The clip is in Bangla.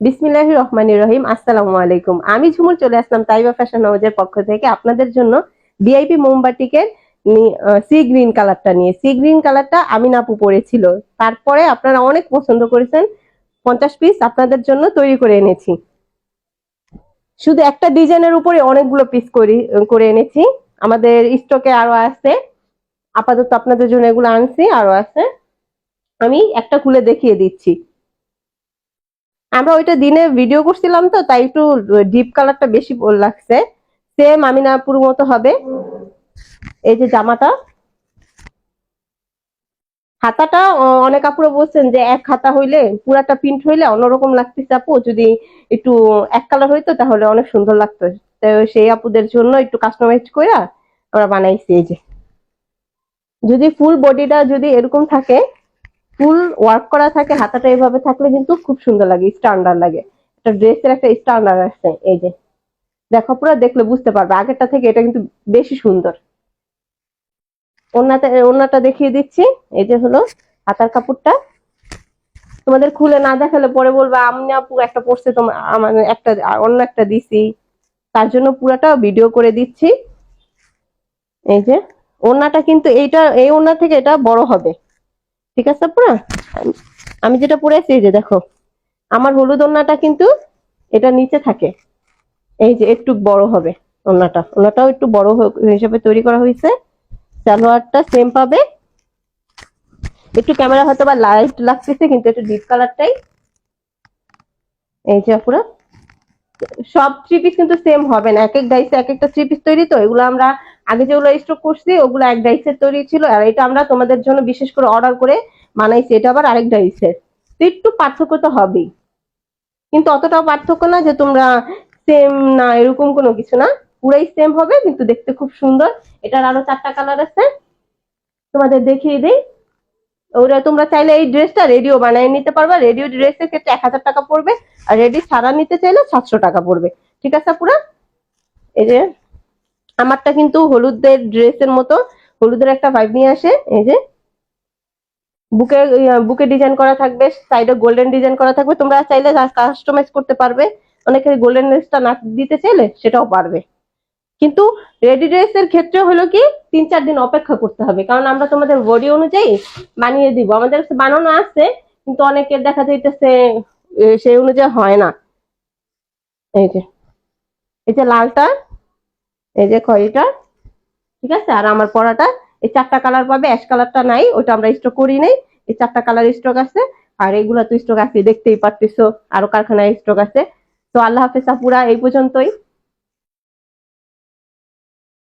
বিসমিল্লাহ রহমানি রহিম, আসসালামু আলাইকুম। আমি ঝুমুর চলে আসলাম তাইবা ফ্যাশন হাউজের পক্ষ থেকে আপনাদের জন্য ভিআইপি মোমবাটিকের সি গ্রিন কালারটা নিয়ে। সি গ্রিন কালারটা আমি নাপু পরেছিল। তারপরে আপনারা অনেক পছন্দ করেছেন। পঞ্চাশ পিস আপনাদের জন্য তৈরি করে এনেছি। শুধু একটা ডিজাইনের উপরে অনেকগুলো পিস করি, করে এনেছি। আমাদের স্টকে আরও আছে। আপাতত আপনাদের জন্য এগুলো আনছি, আরও আছে। আমি একটা খুলে দেখিয়ে দিচ্ছি। আমরা ওইটা দিনে ভিডিও করছিলাম তো, তাই একটু ডিপ কালারটা বেশি লাগছে। সেম আমিনাপুর মতো হবে। এই যে জামাটা। হাতাটা অনেক আপুরা বলছেন যে এক হাতা হইলে, পুরাটা প্রিন্ট হইলে অন্যরকম লাগতেছে আপু। যদি একটু এক কালার হইতো, তাহলে অনেক সুন্দর লাগতো। সেই আপুদের জন্য একটু কাস্টমাইজ করে আমরা বানাইছি এই যে। যদি ফুল বডিটা যদি এরকম থাকে ফুল ওয়ার্ক করা থাকে, হাতাটা এভাবে থাকলে কিন্তু খুব সুন্দর লাগে স্ট্যান্ডার্ড লাগে। একটা ড্রেসের একটা স্ট্যান্ডার্ড আছে এই যে। দেখো, পুরো দেখলে বুঝতে পারবে, আগেরটা থেকে এটা কিন্তু বেশি সুন্দর। ওনাটা ওনাটা দেখিয়ে দিচ্ছি, এই যে হলো হাতার কাপড়টা। তোমাদের খুলে না দেখালে পরে বলবে, আমি আপু একটা পড়ছে তোমার আমার একটা, অন্য একটা দিছি। তার জন্য পুরাটা ভিডিও করে দিচ্ছি। এই যে, ওনাটা কিন্তু এইটা, এই ওনা থেকে এটা বড় হবে। ঠিক আছে পুরা আমি যেটা পরেছি এই যে দেখো। আমার হলুদ ওন্নাটা কিন্তু এটা নিচে থাকে। এই যে একটু বড় হবে ওন্নাটা ওন্নাটাও একটু বড় হিসেবে তৈরি করা হয়েছে। সালোয়ারটা সেম পাবে। একটু ক্যামেরা হয়তো বা লাইট লাগতেছে, কিন্তু একটু ডিপ কালারটাই এই যে পুরো সব থ্রি পিস কিন্তু সেম হবে না। এক এক ডাইসে এক একটা থ্রি পিস তৈরি তো, এগুলো আমরা আগে যেগুলো স্টক করছি, ওগুলো এক ডাইসের তৈরি ছিল, আর এটা আমরা তোমাদের জন্য বিশেষ করে অর্ডার করে বানাইছি। এটা আবার আরেক ডাইসের তো একটু পার্থক্য তো হবেই। কিন্তু অতটাও পার্থক্য না যে তোমরা সেম না, এরকম কোনো কিছু না। পুরাই সেম হবে, কিন্তু দেখতে খুব সুন্দর। এটার আরও চারটা কালার আছে। তোমাদের দেখিয়ে দিই। ওরা তোমরা চাইলে এই ড্রেসটা রেডিও বানিয়ে নিতে পারবে। রেডিও ড্রেসের ক্ষেত্রে এক হাজার টাকা পড়বে আর রেডি ছাড়া নিতে চাইলে সাতশো টাকা পড়বে। ঠিক আছে পুরা এই যে, আমারটা কিন্তু হলুদের ড্রেসের মতো, হলুদের একটা ভাইব নিয়ে আসে। এই যে, বুকে বুকে ডিজাইন করা থাকবে সাইডে গোল্ডেন ডিজাইন করা থাকবে। তোমরা চাইলে কাস্টমাইজ করতে পারবে। অনেকে গোল্ডেন ড্রেসটা না দিতে চাইলে সেটাও পারবে। কিন্তু রেডি ড্রেসের ক্ষেত্রে হলো কি, তিন চার দিন অপেক্ষা করতে হবে। কারণ আমরা তোমাদের বডি অনুযায়ী বানিয়ে দিব। আমাদের বানানো আছে, কিন্তু অনেকের দেখা যাইতেছে সেই অনুযায়ী হয় না। এই যে এই যে লালটা, এই যে খয়েরিটা ঠিক আছে? আর আমার পড়াটা, এই চারটা কালার পাবে অ্যাশ কালারটা নাই ওটা আমরা স্টক করি নাই। এই চারটা কালার স্টক আছে, আর এগুলা তো স্টক আছে, দেখতেই পারতেছো, আরও কারখানায় স্টক আছে। তো আল্লাহ হাফেজ আপুরা, এই পর্যন্তই।